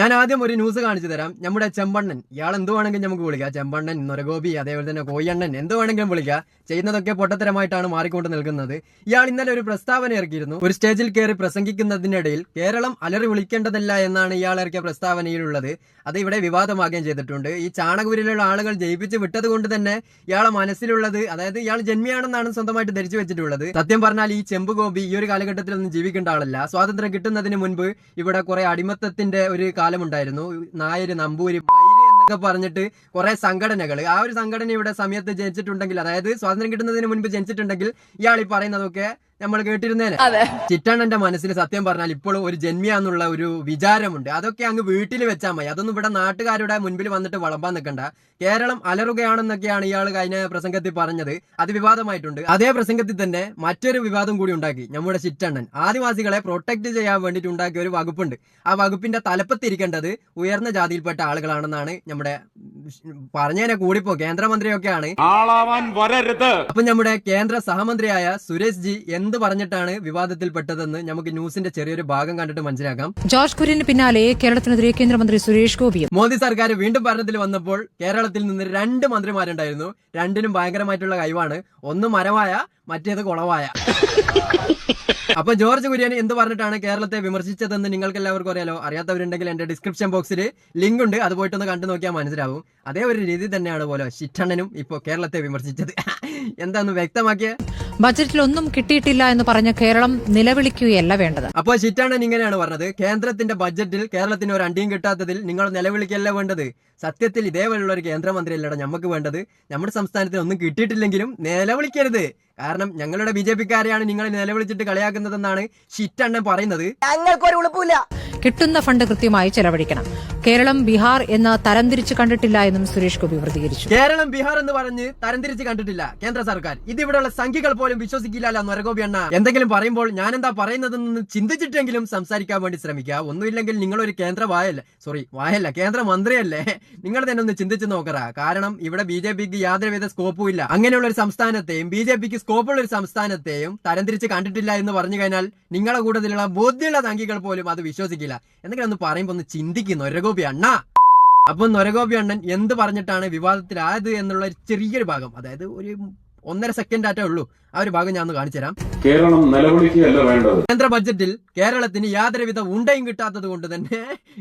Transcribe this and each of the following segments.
ഞാൻ ആദ്യം ഒരു ന്യൂസ് കാണിച്ചു തരാം. നമ്മുടെ ചെമ്പണ്ണൻ. ഇയാൾ എന്ത് വേണമെങ്കിലും നമുക്ക് വിളിക്കാം. ചെമ്പണ്ണൻ നൊരഗോപി അതേപോലെ തന്നെ കോയണ്ണൻ എന്ത് വേണമെങ്കിലും വിളിക്കാം. ചെയ്യുന്നതൊക്കെ പൊട്ടത്തരമായിട്ടാണ് മാറിക്കൊണ്ട് നിൽക്കുന്നത്. ഇയാൾ ഇന്നലെ ഒരു പ്രസ്താവന ഇറക്കിയിരുന്നു. ഒരു സ്റ്റേജിൽ കയറി പ്രസംഗിക്കുന്നതിനിടയിൽ കേരളം അലറി വിളിക്കേണ്ടതല്ല എന്നാണ് ഇയാൾ ഇറക്കിയ പ്രസ്താവനയിലുള്ളത്. അത് ഇവിടെ വിവാദമാകുകയും ചെയ്തിട്ടുണ്ട്. ഈ ചാണകപുരിയിലുള്ള ആളുകൾ ജയിപ്പിച്ച് വിട്ടത് കൊണ്ട് തന്നെ ഇയാളെ മനസ്സിലുള്ളത് അതായത് ഇയാൾ ജന്മിയാണെന്നാണ് സ്വന്തമായിട്ട് ധരിച്ചു വെച്ചിട്ടുള്ളത്. സത്യം പറഞ്ഞാൽ ഈ ചെമ്പ് ഗോപി ഈ ഒരു കാലഘട്ടത്തിലൊന്നും ജീവിക്കേണ്ട ആളല്ല. സ്വാതന്ത്ര്യം കിട്ടുന്നതിന് മുൻപ് ഇവിടെ കുറെ അടിമത്തത്തിന്റെ ഒരു കാലമുണ്ടായിരുന്നു. നായർ നമ്പൂരി മയിൽ എന്നൊക്കെ പറഞ്ഞിട്ട് കുറെ സംഘടനകൾ ആ ഒരു സംഘടന ഇവിടെ സമയത്ത് ജനിച്ചിട്ടുണ്ടെങ്കിൽ അതായത് സ്വാതന്ത്ര്യം കിട്ടുന്നതിന് മുൻപ് ജനിച്ചിട്ടുണ്ടെങ്കിൽ ഇയാൾ ഈ പറയുന്നതൊക്കെ നമ്മൾ കേട്ടിരുന്നേനെ. ചിറ്റണ്ണന്റെ മനസ്സിൽ സത്യം പറഞ്ഞാൽ ഇപ്പോഴും ഒരു ജന്മിയാന്നുള്ള ഒരു വിചാരമുണ്ട്. അതൊക്കെ അങ്ങ് വീട്ടിൽ വെച്ചാൽ മതി. അതൊന്നും ഇവിടെ നാട്ടുകാരുടെ മുൻപിൽ വന്നിട്ട് വളമ്പാൻ നിൽക്കണ്ട. കേരളം അലറുകയാണെന്നൊക്കെയാണ് ഇയാൾ കഴിഞ്ഞ പ്രസംഗത്തിൽ പറഞ്ഞത്. അത് വിവാദമായിട്ടുണ്ട്. അതേ പ്രസംഗത്തിൽ തന്നെ മറ്റൊരു വിവാദം കൂടി ഉണ്ടാക്കി. നമ്മുടെ ചിറ്റണ്ണൻ. ആദിവാസികളെ പ്രൊട്ടക്ട് ചെയ്യാൻ വേണ്ടിയിട്ട് ഉണ്ടാക്കിയ ഒരു വകുപ്പുണ്ട്. ആ വകുപ്പിന്റെ തലപ്പത്തിരിക്കേണ്ടത് ഉയർന്ന ജാതിയിൽപ്പെട്ട ആളുകളാണെന്നാണ് നമ്മുടെ പറഞ്ഞതിനെ കൂടിപ്പോ കേന്ദ്രമന്ത്രിയൊക്കെയാണ്. അപ്പൊ നമ്മുടെ കേന്ദ്ര സഹമന്ത്രിയായ സുരേഷ് ജി എന്ത് പറഞ്ഞിട്ടാണ് വിവാദത്തിൽപ്പെട്ടതെന്ന് നമുക്ക് ന്യൂസിന്റെ ചെറിയൊരു ഭാഗം കണ്ടിട്ട് മനസ്സിലാക്കാം. ജോർജ് കുര്യന് പിന്നാലെ കേരളത്തിനെതിരെ കേന്ദ്രമന്ത്രി സുരേഷ് ഗോപി. മോദി സർക്കാർ വീണ്ടും ഭരണത്തിൽ വന്നപ്പോൾ കേരളത്തിൽ നിന്ന് രണ്ട് മന്ത്രിമാരുണ്ടായിരുന്നു. രണ്ടിനും ഭയങ്കരമായിട്ടുള്ള കഴിവാണ് ഒന്ന് മരമായ മറ്റേത് കുളവായ. അപ്പൊ ജോർജ് കുര്യൻ എന്ത് പറഞ്ഞിട്ടാണ് കേരളത്തെ വിമർശിച്ചതെന്ന് നിങ്ങൾക്ക് എല്ലാവർക്കും അറിയാലോ? അറിയാത്തവരുണ്ടെങ്കിൽ എന്റെ ഡിസ്ക്രിപ്ഷൻ ബോക്സിൽ ലിങ്ക് ഉണ്ട്. അത് പോയിട്ടൊന്ന് കണ്ടു നോക്കിയാൽ മനസ്സിലാവും. അതേ ഒരു രീതി തന്നെയാണ് പോലെ ശിക്ഷണനും ഇപ്പോ കേരളത്തെ വിമർശിച്ചത്. എന്താന്ന് വ്യക്തമാക്കിയ? ബജറ്റിൽ ഒന്നും കിട്ടിയിട്ടില്ല എന്ന് പറഞ്ഞ കേരളം നിലവിളിക്കുകയല്ല വേണ്ടത്. അപ്പോൾ ചിറ്റാണൻ ഇങ്ങനെയാണ് പറഞ്ഞത്. കേന്ദ്രത്തിന്റെ ബജറ്റിൽ കേരളത്തിന് ഒരു അണ്ടിയും കിട്ടാത്തതിൽ നിങ്ങൾ നിലവിളിക്കല്ല വേണ്ടത്. സത്യത്തിൽ ഇതേപോലുള്ള ഒരു കേന്ദ്രമന്ത്രിയല്ലട നമുക്ക് വേണ്ടത്. നമ്മുടെ സംസ്ഥാനത്തിന് ഒന്നും കിട്ടിയിട്ടില്ലെങ്കിലും നിലവിളിക്കരുത്. കാരണം ഞങ്ങളുടെ ബി ജെ പിക്കാരെയാണ് നിങ്ങൾ നിലവിളിച്ചിട്ട് കളിയാക്കുന്നതെന്നാണ് ഷിറ്റണ്ണൻ പറയുന്നത്. കിട്ടുന്ന ഫണ്ട് കൃത്യമായി ചെലവഴിക്കണം. കേരളം ബീഹാർ എന്ന് തരംതിരിച്ച് കണ്ടിട്ടില്ല എന്നും സുരേഷ് ഗോപി പ്രതികരിച്ചു. കേരളം ബീഹാർ എന്ന് പറഞ്ഞ് തരംതിരിച്ച് കണ്ടിട്ടില്ല കേന്ദ്ര സർക്കാർ. ഇതിവിടെയുള്ള സംഖ്യകൾ പോലും വിശ്വസിക്കില്ല നരഗോപി അണ്ണ. എന്തെങ്കിലും പറയുമ്പോൾ ഞാൻ എന്താ പറയുന്നതെന്ന് ചിന്തിച്ചിട്ടെങ്കിലും സംസാരിക്കാൻ വേണ്ടി ശ്രമിക്കുക. ഒന്നുമില്ലെങ്കിൽ ഒരു കേന്ദ്ര വായല്ല സോറി വായല്ല കേന്ദ്ര മന്ത്രിയല്ലേ? നിങ്ങൾ തന്നെ ഒന്ന് ചിന്തിച്ചു നോക്കറ. കാരണം ഇവിടെ ബി ജെ പിക്ക് യാതൊരുവിധ സ്കോപ്പും ഇല്ല. അങ്ങനെയുള്ള ഒരു സംസ്ഥാനത്തെയും ബി ജെ പിക്ക് സ്കോപ്പുള്ള ഒരു സംസ്ഥാനത്തെയും തരംതിരിച്ച് കണ്ടിട്ടില്ല എന്ന് പറഞ്ഞു കഴിഞ്ഞാൽ നിങ്ങളുടെ കൂട്ടത്തിലുള്ള ബോധ്യമുള്ള സംഖ്യകൾ പോലും അത് വിശ്വസിക്കില്ല. എന്തെങ്കിലും ഒന്ന് പറയുമ്പോൾ ഒന്ന് ചിന്തിക്കുന്നു നരഗോപി അണ്ണ. അപ്പൊ നൊരഗോപി അണ്ണൻ എന്ത് പറഞ്ഞിട്ടാണ് വിവാദത്തിലായത് എന്നുള്ള ചെറിയൊരു ഭാഗം. അതായത് ഒരു ഒന്നര സെക്കൻഡ് ആറ്റേ ഉള്ളൂ. ആ ഒരു ഭാഗം ഞാൻ ഒന്ന് കാണിച്ചു തരാം. കേരളം നിലവിളിക്കുകയല്ല വേണ്ടത്. കേന്ദ്ര ബഡ്ജറ്റിൽ കേരളത്തിന് യാതൊരുവിധ ഉണ്ടയും കിട്ടാത്തത് കൊണ്ട് തന്നെ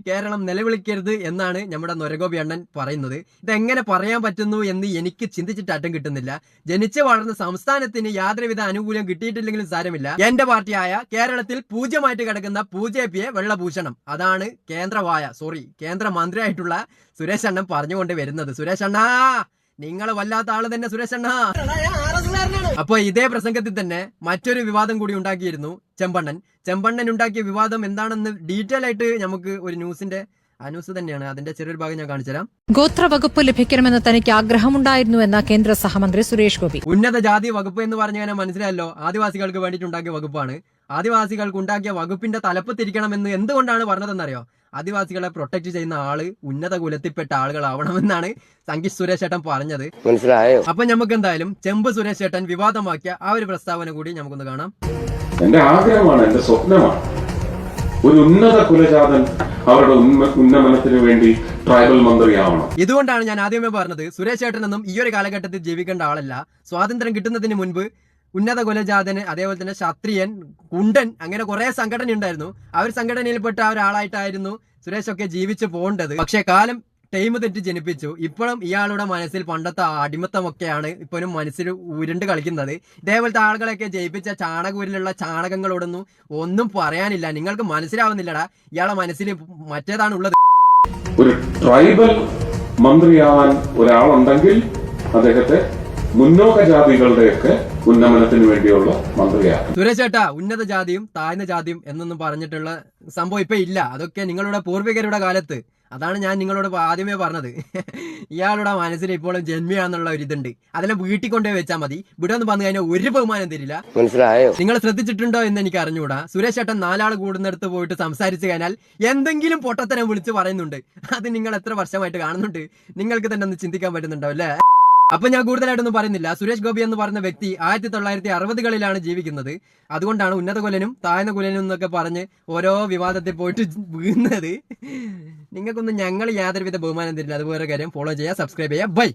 കേരളം നിലവിളിക്കരുത് എന്നാണ് നമ്മുടെ നൊരഗോപി അണ്ണൻ പറയുന്നത്. ഇതെങ്ങനെ പറയാൻ പറ്റുന്നു എന്ന് എനിക്ക് ചിന്തിച്ചിട്ട് അറ്റം കിട്ടുന്നില്ല. ജനിച്ചു വളർന്ന സംസ്ഥാനത്തിന് യാതൊരുവിധ ആനുകൂല്യം കിട്ടിയിട്ടില്ലെങ്കിലും സാരമില്ല. എന്റെ പാർട്ടിയായ കേരളത്തിൽ പൂജ്യമായിട്ട് കിടക്കുന്ന പൂജയപ്പിയെ വെള്ളഭൂഷണം അതാണ് കേന്ദ്രവായ സോറി കേന്ദ്രമന്ത്രിയായിട്ടുള്ള സുരേഷ് അണ്ണൻ പറഞ്ഞുകൊണ്ട് വരുന്നത്. സുരേഷ് അണ്ണാ! നിങ്ങൾ വല്ലാത്ത ആൾ തന്നെ സുരേഷ് അണ്ണാ. അപ്പൊ ഇതേ പ്രസംഗത്തിൽ തന്നെ മറ്റൊരു വിവാദം കൂടി ഉണ്ടാക്കിയിരുന്നു ചെമ്പണ്ണൻ. ചെമ്പണ്ണൻ ഉണ്ടാക്കിയ വിവാദം എന്താണെന്ന് ഡീറ്റെയിൽ ആയിട്ട് നമുക്ക് ഒരു ന്യൂസിന്റെ ആ ന്യൂസ് തന്നെയാണ്. അതിന്റെ ചെറിയൊരു ഭാഗം ഞാൻ കാണിച്ചുതരാം ഗോത്രവകുപ്പ് ലഭിക്കണമെന്ന് തനിക്ക് ആഗ്രഹമുണ്ടായിരുന്നു എന്ന കേന്ദ്ര സഹമന്ത്രി സുരേഷ് ഗോപി. ഉന്നത ജാതി വകുപ്പ് എന്ന് പറഞ്ഞു കഴിഞ്ഞാൽ മനസ്സിലായല്ലോ. ആദിവാസികൾക്ക് വേണ്ടിയിട്ടുണ്ടാക്കിയ വകുപ്പാണ്. ആദിവാസികൾക്ക് ഉണ്ടാക്കിയ വകുപ്പിന്റെ തലപ്പത്തിരിക്കണമെന്ന് എന്തുകൊണ്ടാണ് പറഞ്ഞതെന്നറിയോ? ആദിവാസികളെ പ്രൊട്ടക്ട് ചെയ്യുന്ന ആൾ ഉന്നത കുലത്തിൽപ്പെട്ട ആളുകളാവണമെന്നാണ് സംഗീത് സുരേഷ് ഏട്ടൻ പറഞ്ഞത്. മനസ്സിലായോ? അപ്പൊ നമുക്ക് എന്തായാലും ചെമ്പ് സുരേഷ് ഏട്ടൻ വിവാദമാക്കിയ ആ ഒരു പ്രസ്താവന കൂടി നമുക്കൊന്ന് കാണാം. എന്റെ ആഗ്രഹമാണ് എന്റെ സ്വപ്നമാണ്. ഒരു ഉന്നത കുലജാതൻ അവരുടെ ഉന്ന- ഉന്നമനത്തിന് വേണ്ടി ട്രൈബൽ മന്ത്രിയാവണം ഇതുകൊണ്ടാണ് ഞാൻ ആദ്യമേ പറഞ്ഞത് സുരേഷ് ചേട്ടനൊന്നും ഈ ഒരു കാലഘട്ടത്തിൽ ജീവിക്കേണ്ട ആളല്ല. സ്വാതന്ത്ര്യം കിട്ടുന്നതിന് മുൻപ് ഉന്നത കുലജാതന് അതേപോലെ തന്നെ ക്ഷത്രിയൻ കുണ്ടൻ അങ്ങനെ കുറെ സംഘടന ഉണ്ടായിരുന്നു ആ ഒരു സംഘടനയിൽപ്പെട്ട ഒരാളായിട്ടായിരുന്നു സുരേഷ് ഒക്കെ ജീവിച്ച് പോകേണ്ടത്. പക്ഷെ കാലം ടൈം തെറ്റി ജനിപ്പിച്ചു. ഇപ്പോഴും ഇയാളുടെ മനസ്സിൽ പണ്ടത്തെ അടിമത്തമൊക്കെയാണ് ഇപ്പോഴും മനസ്സിൽ ഉരുണ്ട് കളിക്കുന്നത്. ഇതേപോലത്തെ ആളുകളെയൊക്കെ ജയിപ്പിച്ച ചാണകൂരിലുള്ള ചാണകങ്ങളോടൊന്നും ഒന്നും പറയാനില്ല. നിങ്ങൾക്ക് മനസ്സിലാവുന്നില്ലടാ ഇയാളെ മനസ്സിൽ മറ്റേതാണ് ഉള്ളത് ഒരു ട്രൈബൽ മന്ത്രിയാവാൻ ഒരാളുണ്ടെങ്കിൽ അദ്ദേഹത്തെ മുന്നോക്ക ജാതികളുടെയൊക്കെ ഉന്നമനത്തിന് വേണ്ടിയുള്ള മന്ത്രിയാണ് സുരേഷ് ചേട്ടാ ഉന്നത ജാതിയും താഴ്ന്ന ജാതിയും എന്നൊന്നും പറഞ്ഞിട്ടുള്ള സംഭവം ഇപ്പൊ ഇല്ല. അതൊക്കെ നിങ്ങളുടെ പൂർവികരുടെ കാലത്ത്. അതാണ് ഞാൻ നിങ്ങളോട് ആദ്യമേ പറഞ്ഞത്. ഇയാളുടെ മനസ്സിൽ ഇപ്പോഴും ജന്മിയാന്നുള്ള ഒരു ഇതുണ്ട്. അതെല്ലാം വീട്ടിൽ കൊണ്ടേ വെച്ചാൽ മതി. ഇവിടെ ഒന്ന് പറഞ്ഞു കഴിഞ്ഞാൽ ഒരു ബഹുമാനം തരില്ല. മനസ്സിലായോ? നിങ്ങൾ ശ്രദ്ധിച്ചിട്ടുണ്ടോ എന്ന് എനിക്ക് അറിഞ്ഞുകൂടാ സുരേഷ് ചേട്ടൻ നാലാൾ കൂടുന്നിടത്ത് പോയിട്ട് സംസാരിച്ചു കഴിഞ്ഞാൽ എന്തെങ്കിലും പൊട്ടത്തരം വിളിച്ച് പറയുന്നുണ്ട്. അത് നിങ്ങൾ എത്ര വർഷമായിട്ട് കാണുന്നുണ്ട്? നിങ്ങൾക്ക് തന്നെ ഒന്ന് ചിന്തിക്കാൻ പറ്റുന്നുണ്ടോ അല്ലേ? അപ്പൊ ഞാൻ കൂടുതലായിട്ടൊന്നും പറയുന്നില്ല. സുരേഷ് ഗോപി എന്ന് പറയുന്ന വ്യക്തി ആയിരത്തി തൊള്ളായിരത്തി അറുപതുകളിലാണ് ജീവിക്കുന്നത്. അതുകൊണ്ടാണ് ഉന്നത കുലനും താഴ്ന്ന കുലനും എന്നൊക്കെ പറഞ്ഞ് ഓരോ വിവാദത്തിൽ പോയിട്ട് വീഴുന്നത്. നിങ്ങൾക്കൊന്നും ഞങ്ങൾ യാതൊരുവിധ ബഹുമാനം തരില്ല. അതുപോലെ കാര്യം ഫോളോ ചെയ്യുക സബ്സ്ക്രൈബ് ചെയ്യുക. ബൈ